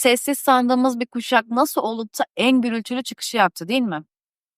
Sessiz sandığımız bir kuşak nasıl olup da en gürültülü çıkışı yaptı değil mi?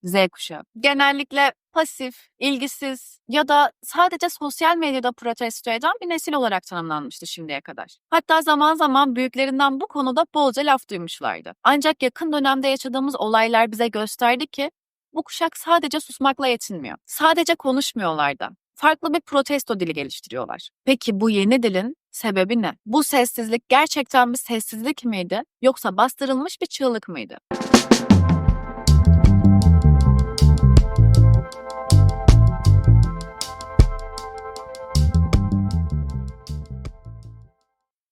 Z kuşağı. Genellikle pasif, ilgisiz ya da sadece sosyal medyada protesto eden bir nesil olarak tanımlanmıştı şimdiye kadar. Hatta zaman zaman büyüklerinden bu konuda bolca laf duymuşlardı. Ancak yakın dönemde yaşadığımız olaylar bize gösterdi ki bu kuşak sadece susmakla yetinmiyor. Sadece konuşmuyorlar da. Farklı bir protesto dili geliştiriyorlar. Peki bu yeni dilin sebebi ne? Bu sessizlik gerçekten bir sessizlik miydi yoksa bastırılmış bir çığlık mıydı?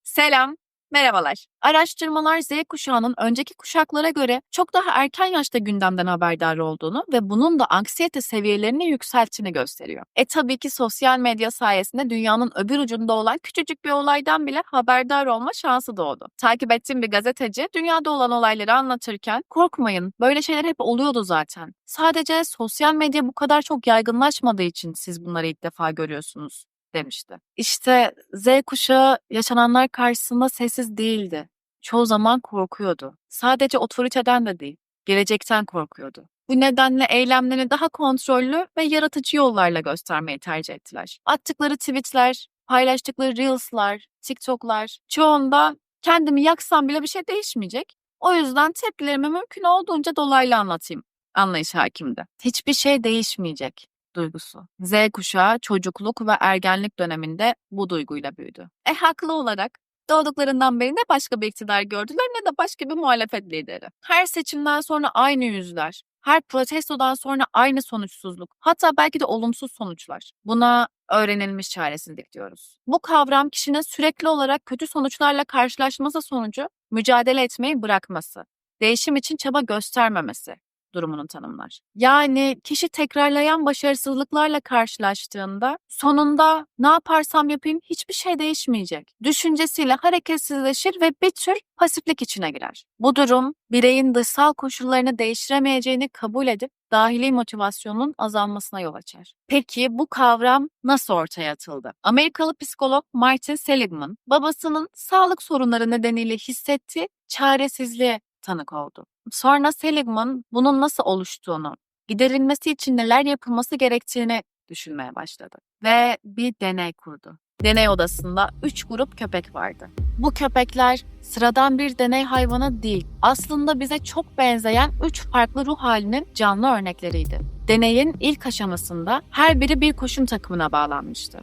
Selam, merhabalar. Araştırmalar Z kuşağının önceki kuşaklara göre çok daha erken yaşta gündemden haberdar olduğunu ve bunun da anksiyete seviyelerini yükselttiğini gösteriyor. E tabii ki sosyal medya sayesinde dünyanın öbür ucunda olan küçücük bir olaydan bile haberdar olma şansı doğdu. Takip ettiğim bir gazeteci dünyada olan olayları anlatırken korkmayın böyle şeyler hep oluyordu zaten. Sadece sosyal medya bu kadar çok yaygınlaşmadığı için siz bunları ilk defa görüyorsunuz demişti. İşte Z kuşağı yaşananlar karşısında sessiz değildi. Çoğu zaman korkuyordu. Sadece otoriteden de değil, gelecekten korkuyordu. Bu nedenle eylemlerini daha kontrollü ve yaratıcı yollarla göstermeyi tercih ettiler. Attıkları tweetler, paylaştıkları reels'lar, TikTok'lar çoğunda kendimi yaksam bile bir şey değişmeyecek. O yüzden tepkilerimi mümkün olduğunca dolaylı anlatayım. Anlayış hakimdi. Hiçbir şey değişmeyecek duygusu. Z kuşağı çocukluk ve ergenlik döneminde bu duyguyla büyüdü. E haklı olarak doğduklarından beri ne başka bir iktidar gördüler ne de başka bir muhalefet lideri. Her seçimden sonra aynı yüzler, her protestodan sonra aynı sonuçsuzluk, hatta belki de olumsuz sonuçlar. Buna öğrenilmiş çaresizlik diyoruz. Bu kavram kişinin sürekli olarak kötü sonuçlarla karşılaşması sonucu mücadele etmeyi bırakması, değişim için çaba göstermemesi, durumunun tanımlar. Yani kişi tekrarlayan başarısızlıklarla karşılaştığında sonunda ne yaparsam yapayım hiçbir şey değişmeyecek. Düşüncesiyle hareketsizleşir ve bir tür pasiflik içine girer. Bu durum bireyin dışsal koşullarını değiştiremeyeceğini kabul edip dahili motivasyonun azalmasına yol açar. Peki bu kavram nasıl ortaya atıldı? Amerikalı psikolog Martin Seligman, babasının sağlık sorunları nedeniyle hissettiği çaresizliğe tanık oldu. Sonra Seligman bunun nasıl oluştuğunu, giderilmesi için neler yapılması gerektiğini düşünmeye başladı. Ve bir deney kurdu. Deney odasında 3 grup köpek vardı. Bu köpekler sıradan bir deney hayvanı değil, aslında bize çok benzeyen 3 farklı ruh halinin canlı örnekleriydi. Deneyin ilk aşamasında her biri bir koşum takımına bağlanmıştı.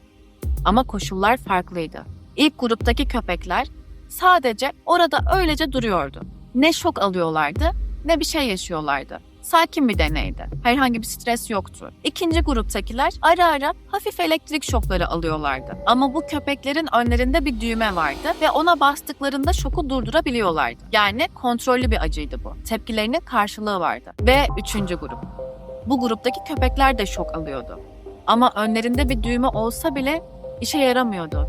Ama koşullar farklıydı. İlk gruptaki köpekler sadece orada öylece duruyordu ne şok alıyorlardı ne bir şey yaşıyorlardı. Sakin bir deneydi. Herhangi bir stres yoktu. İkinci gruptakiler ara ara hafif elektrik şokları alıyorlardı. Ama bu köpeklerin önlerinde bir düğme vardı ve ona bastıklarında şoku durdurabiliyorlardı. Yani kontrollü bir acıydı bu. Tepkilerinin karşılığı vardı. Ve üçüncü grup. Bu gruptaki köpekler de şok alıyordu. Ama önlerinde bir düğme olsa bile işe yaramıyordu.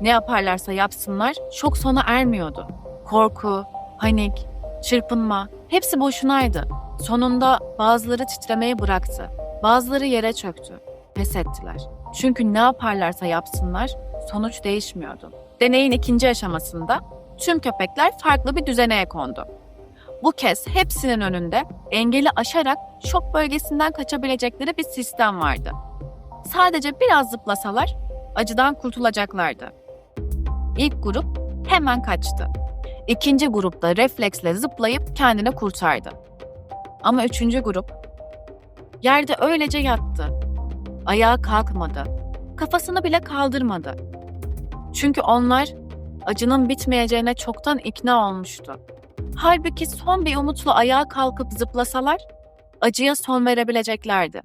Ne yaparlarsa yapsınlar şok sona ermiyordu. Korku, panik, çırpınma hepsi boşunaydı. Sonunda bazıları titremeyi bıraktı. Bazıları yere çöktü. Pes ettiler. Çünkü ne yaparlarsa yapsınlar sonuç değişmiyordu. Deneyin ikinci aşamasında tüm köpekler farklı bir düzeneye kondu. Bu kez hepsinin önünde engeli aşarak şok bölgesinden kaçabilecekleri bir sistem vardı. Sadece biraz zıplasalar acıdan kurtulacaklardı. İlk grup hemen kaçtı. İkinci grupta refleksle zıplayıp kendini kurtardı. Ama üçüncü grup yerde öylece yattı. Ayağa kalkmadı. Kafasını bile kaldırmadı. Çünkü onlar acının bitmeyeceğine çoktan ikna olmuştu. Halbuki son bir umutla ayağa kalkıp zıplasalar acıya son verebileceklerdi.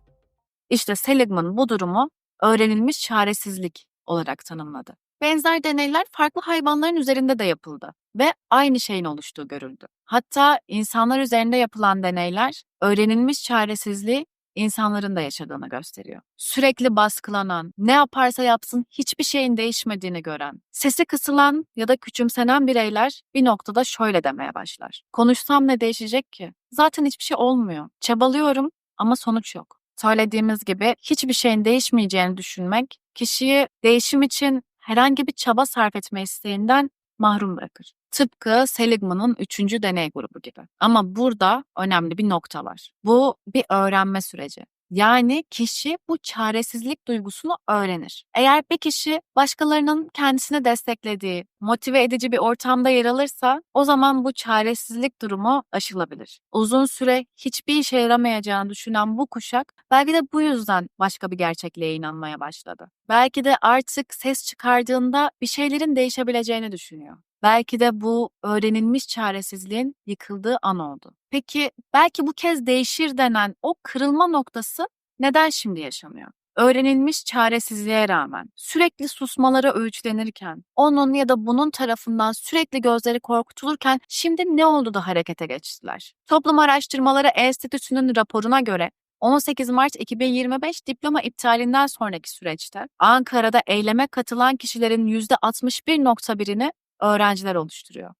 İşte Seligman bu durumu öğrenilmiş çaresizlik olarak tanımladı. Benzer deneyler farklı hayvanların üzerinde de yapıldı ve aynı şeyin oluştuğu görüldü. Hatta insanlar üzerinde yapılan deneyler öğrenilmiş çaresizliği insanların da yaşadığını gösteriyor. Sürekli baskılanan, ne yaparsa yapsın hiçbir şeyin değişmediğini gören, sesi kısılan ya da küçümsenen bireyler bir noktada şöyle demeye başlar. Konuşsam ne değişecek ki? Zaten hiçbir şey olmuyor. Çabalıyorum ama sonuç yok. Söylediğimiz gibi hiçbir şeyin değişmeyeceğini düşünmek kişiyi değişim için herhangi bir çaba sarf etme isteğinden mahrum bırakır. Tıpkı Seligman'ın üçüncü deney grubu gibi. Ama burada önemli bir nokta var. Bu bir öğrenme süreci. Yani kişi bu çaresizlik duygusunu öğrenir. Eğer bir kişi başkalarının kendisini desteklediği, motive edici bir ortamda yer alırsa o zaman bu çaresizlik durumu aşılabilir. Uzun süre hiçbir işe yaramayacağını düşünen bu kuşak belki de bu yüzden başka bir gerçekliğe inanmaya başladı. Belki de artık ses çıkardığında bir şeylerin değişebileceğini düşünüyor. Belki de bu öğrenilmiş çaresizliğin yıkıldığı an oldu. Peki belki bu kez değişir denen o kırılma noktası neden şimdi yaşamıyor? Öğrenilmiş çaresizliğe rağmen sürekli susmalara öğütlenirken, onun ya da bunun tarafından sürekli gözleri korkutulurken şimdi ne oldu da harekete geçtiler? Toplum Araştırmaları Enstitüsü'nün raporuna göre 18 Mart 2025 diploma iptalinden sonraki süreçte Ankara'da eyleme katılan kişilerin %61.1'ini öğrenciler oluşturuyor.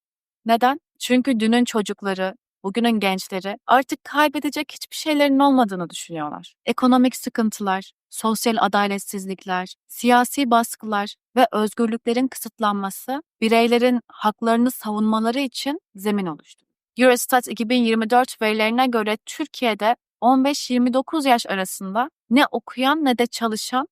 Neden? Çünkü dünün çocukları, bugünün gençleri artık kaybedecek hiçbir şeylerin olmadığını düşünüyorlar. Ekonomik sıkıntılar, sosyal adaletsizlikler, siyasi baskılar ve özgürlüklerin kısıtlanması bireylerin haklarını savunmaları için zemin oluşturuyor. Eurostat 2024 verilerine göre Türkiye'de 15-29 yaş arasında ne okuyan ne de çalışan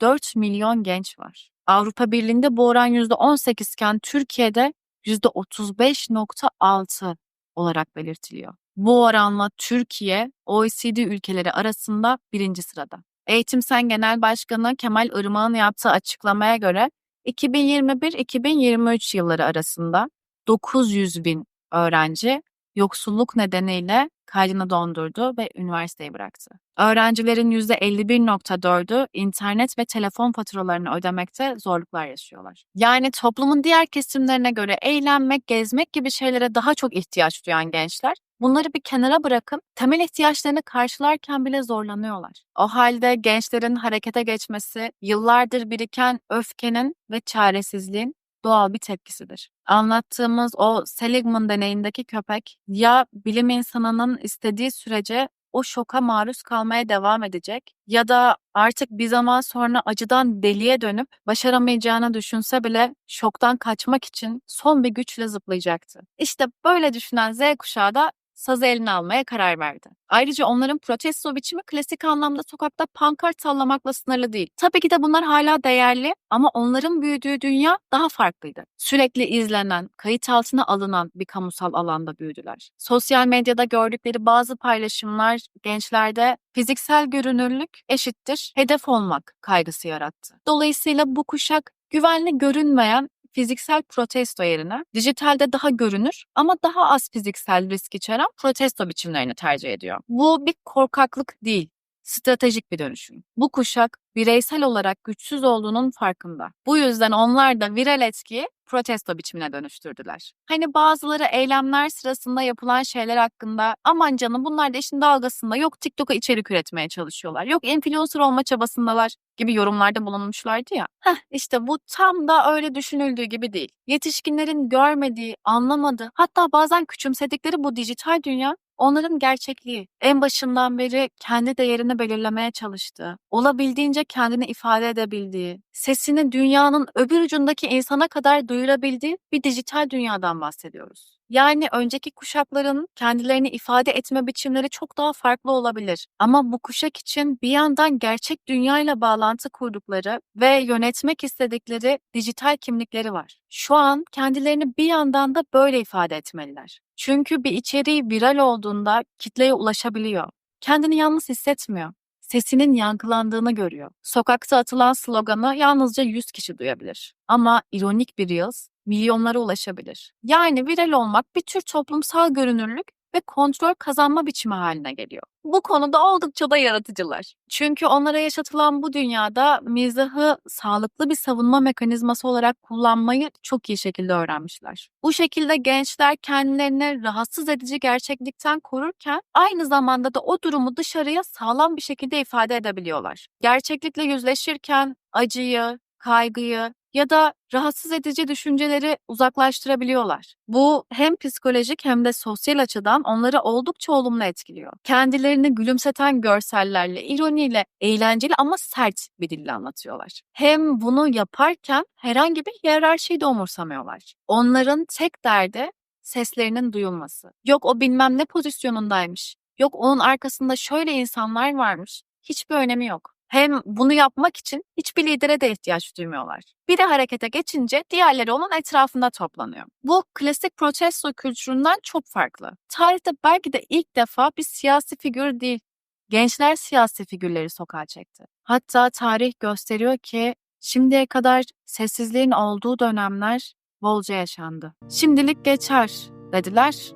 4 milyon genç var. Avrupa Birliği'nde bu oran %18 iken Türkiye'de %35.6 olarak belirtiliyor. Bu oranla Türkiye OECD ülkeleri arasında birinci sırada. Eğitim Sen Genel Başkanı Kemal Irmak'ın yaptığı açıklamaya göre 2021-2023 yılları arasında 900 bin öğrenci yoksulluk nedeniyle kaydını dondurdu ve üniversiteyi bıraktı. Öğrencilerin %51.4'ü internet ve telefon faturalarını ödemekte zorluklar yaşıyorlar. Yani toplumun diğer kesimlerine göre eğlenmek, gezmek gibi şeylere daha çok ihtiyaç duyan gençler Bunları bir kenara bırakın, temel ihtiyaçlarını karşılarken bile zorlanıyorlar. O halde gençlerin harekete geçmesi, yıllardır biriken öfkenin ve çaresizliğin doğal bir tepkisidir. Anlattığımız o Seligman deneyindeki köpek ya bilim insanının istediği sürece o şoka maruz kalmaya devam edecek ya da artık bir zaman sonra acıdan deliye dönüp başaramayacağını düşünse bile şoktan kaçmak için son bir güçle zıplayacaktı. İşte böyle düşünen Z kuşağı da sazı eline almaya karar verdi. Ayrıca onların protesto biçimi klasik anlamda sokakta pankart sallamakla sınırlı değil. Tabii ki de bunlar hala değerli ama onların büyüdüğü dünya daha farklıydı. Sürekli izlenen, kayıt altına alınan bir kamusal alanda büyüdüler. Sosyal medyada gördükleri bazı paylaşımlar gençlerde fiziksel görünürlük eşittir hedef olmak kaygısı yarattı. Dolayısıyla bu kuşak güvenli görünmeyen fiziksel protesto yerine dijitalde daha görünür ama daha az fiziksel risk içeren protesto biçimlerini tercih ediyor. Bu bir korkaklık değil, stratejik bir dönüşüm. Bu kuşak bireysel olarak güçsüz olduğunun farkında. Bu yüzden onlar da viral etkiyi protesto biçimine dönüştürdüler. Hani bazıları eylemler sırasında yapılan şeyler hakkında aman canım bunlar da işin dalgasında yok TikTok'a içerik üretmeye çalışıyorlar. Yok influencer olma çabasındalar gibi yorumlarda bulunmuşlardı ya. Heh işte bu tam da öyle düşünüldüğü gibi değil. Yetişkinlerin görmediği, anlamadığı hatta bazen küçümsedikleri bu dijital dünya onların gerçekliği. En başından beri kendi değerini belirlemeye çalıştığı, olabildiğince kendini ifade edebildiği, sesini dünyanın öbür ucundaki insana kadar duyurabildiği bir dijital dünyadan bahsediyoruz. Yani önceki kuşakların kendilerini ifade etme biçimleri çok daha farklı olabilir. Ama bu kuşak için bir yandan gerçek dünyayla bağlantı kurdukları ve yönetmek istedikleri dijital kimlikleri var. Şu an kendilerini bir yandan da böyle ifade etmeliler. Çünkü bir içeriği viral olduğunda kitleye ulaşabiliyor. Kendini yalnız hissetmiyor sesinin yankılandığını görüyor. Sokakta atılan sloganı yalnızca 100 kişi duyabilir. Ama ironik bir Reels milyonlara ulaşabilir. Yani viral olmak bir tür toplumsal görünürlük ve kontrol kazanma biçimi haline geliyor. Bu konuda oldukça da yaratıcılar. Çünkü onlara yaşatılan bu dünyada mizahı sağlıklı bir savunma mekanizması olarak kullanmayı çok iyi şekilde öğrenmişler. Bu şekilde gençler kendilerini rahatsız edici gerçeklikten korurken aynı zamanda da o durumu dışarıya sağlam bir şekilde ifade edebiliyorlar. Gerçeklikle yüzleşirken acıyı, kaygıyı ya da rahatsız edici düşünceleri uzaklaştırabiliyorlar. Bu hem psikolojik hem de sosyal açıdan onları oldukça olumlu etkiliyor. Kendilerini gülümseten görsellerle, ironiyle, eğlenceli ama sert bir dille anlatıyorlar. Hem bunu yaparken herhangi bir hiyerarşiyi de umursamıyorlar. Onların tek derdi seslerinin duyulması. Yok o bilmem ne pozisyonundaymış. Yok onun arkasında şöyle insanlar varmış. Hiçbir önemi yok. Hem bunu yapmak için hiçbir lidere de ihtiyaç duymuyorlar. Biri harekete geçince diğerleri onun etrafında toplanıyor. Bu klasik protesto kültüründen çok farklı. Tarihte belki de ilk defa bir siyasi figür değil, gençler siyasi figürleri sokağa çekti. Hatta tarih gösteriyor ki şimdiye kadar sessizliğin olduğu dönemler bolca yaşandı. Şimdilik geçer dediler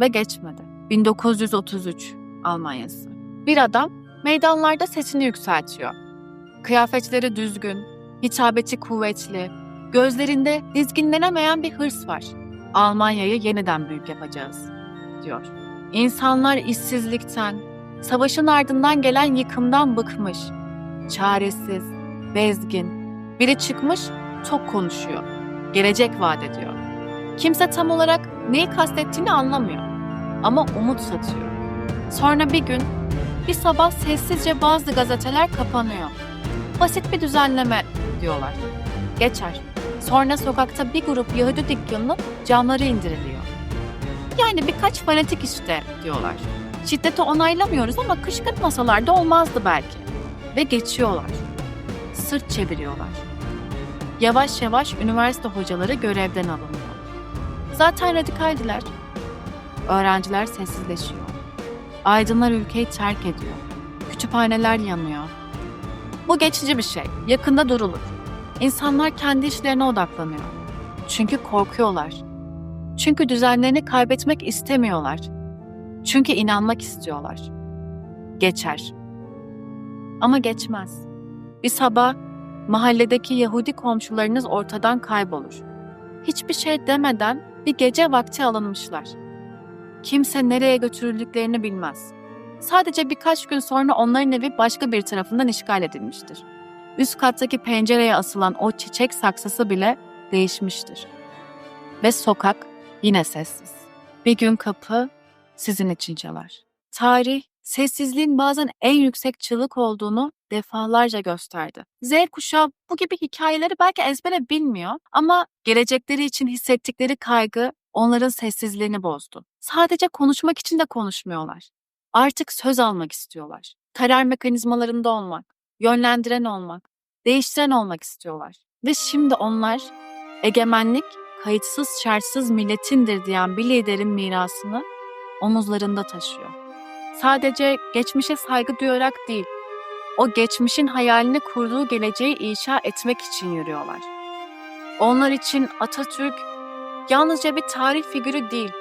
ve geçmedi. 1933 Almanya'sı. Bir adam meydanlarda sesini yükseltiyor. Kıyafetleri düzgün, hitabeti kuvvetli, gözlerinde dizginlenemeyen bir hırs var. Almanya'yı yeniden büyük yapacağız, diyor. İnsanlar işsizlikten, savaşın ardından gelen yıkımdan bıkmış. Çaresiz, bezgin. Biri çıkmış, çok konuşuyor. Gelecek vaat ediyor. Kimse tam olarak neyi kastettiğini anlamıyor. Ama umut satıyor. Sonra bir gün bir sabah sessizce bazı gazeteler kapanıyor. Basit bir düzenleme diyorlar. Geçer. Sonra sokakta bir grup Yahudi dükkanının camları indiriliyor. Yani birkaç fanatik işte diyorlar. Şiddeti onaylamıyoruz ama kışkırtmasalar da olmazdı belki. Ve geçiyorlar. Sırt çeviriyorlar. Yavaş yavaş üniversite hocaları görevden alınıyor. Zaten radikaldiler. Öğrenciler sessizleşiyor. Aydınlar ülkeyi terk ediyor. Kütüphaneler yanıyor. Bu geçici bir şey. Yakında durulur. İnsanlar kendi işlerine odaklanıyor. Çünkü korkuyorlar. Çünkü düzenlerini kaybetmek istemiyorlar. Çünkü inanmak istiyorlar. Geçer. Ama geçmez. Bir sabah mahalledeki Yahudi komşularınız ortadan kaybolur. Hiçbir şey demeden bir gece vakti alınmışlar. Kimse nereye götürüldüklerini bilmez. Sadece birkaç gün sonra onların evi başka bir tarafından işgal edilmiştir. Üst kattaki pencereye asılan o çiçek saksısı bile değişmiştir. Ve sokak yine sessiz. Bir gün kapı sizin için çalar. Tarih, sessizliğin bazen en yüksek çığlık olduğunu defalarca gösterdi. Z kuşağı bu gibi hikayeleri belki ezbere bilmiyor ama gelecekleri için hissettikleri kaygı onların sessizliğini bozdu. Sadece konuşmak için de konuşmuyorlar. Artık söz almak istiyorlar. Karar mekanizmalarında olmak, yönlendiren olmak, değiştiren olmak istiyorlar. Ve şimdi onlar egemenlik kayıtsız şartsız milletindir diyen bir liderin mirasını omuzlarında taşıyor. Sadece geçmişe saygı duyarak değil, o geçmişin hayalini kurduğu geleceği inşa etmek için yürüyorlar. Onlar için Atatürk yalnızca bir tarih figürü değil,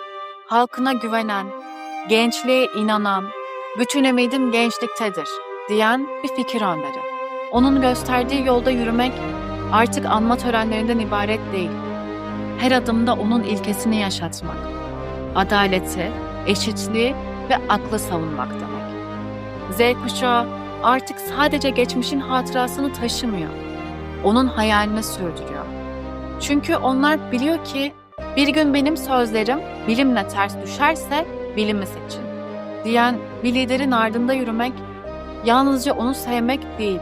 halkına güvenen, gençliğe inanan, bütün ümidim gençliktedir diyen bir fikir önderi. Onun gösterdiği yolda yürümek artık anma törenlerinden ibaret değil. Her adımda onun ilkesini yaşatmak. Adaleti, eşitliği ve aklı savunmak demek. Z kuşağı artık sadece geçmişin hatırasını taşımıyor. Onun hayalini sürdürüyor. Çünkü onlar biliyor ki bir gün benim sözlerim bilimle ters düşerse bilimi seçin. Diyen bir liderin ardında yürümek yalnızca onu sevmek değil,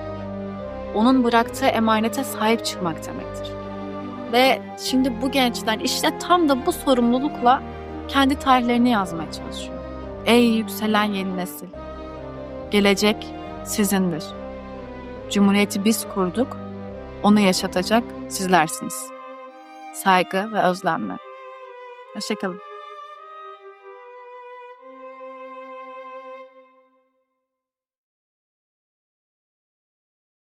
onun bıraktığı emanete sahip çıkmak demektir. Ve şimdi bu gençler işte tam da bu sorumlulukla kendi tarihlerini yazmaya çalışıyor. Ey yükselen yeni nesil, gelecek sizindir. Cumhuriyeti biz kurduk, onu yaşatacak sizlersiniz. Saygı ve özlemle. Hoşçakalın.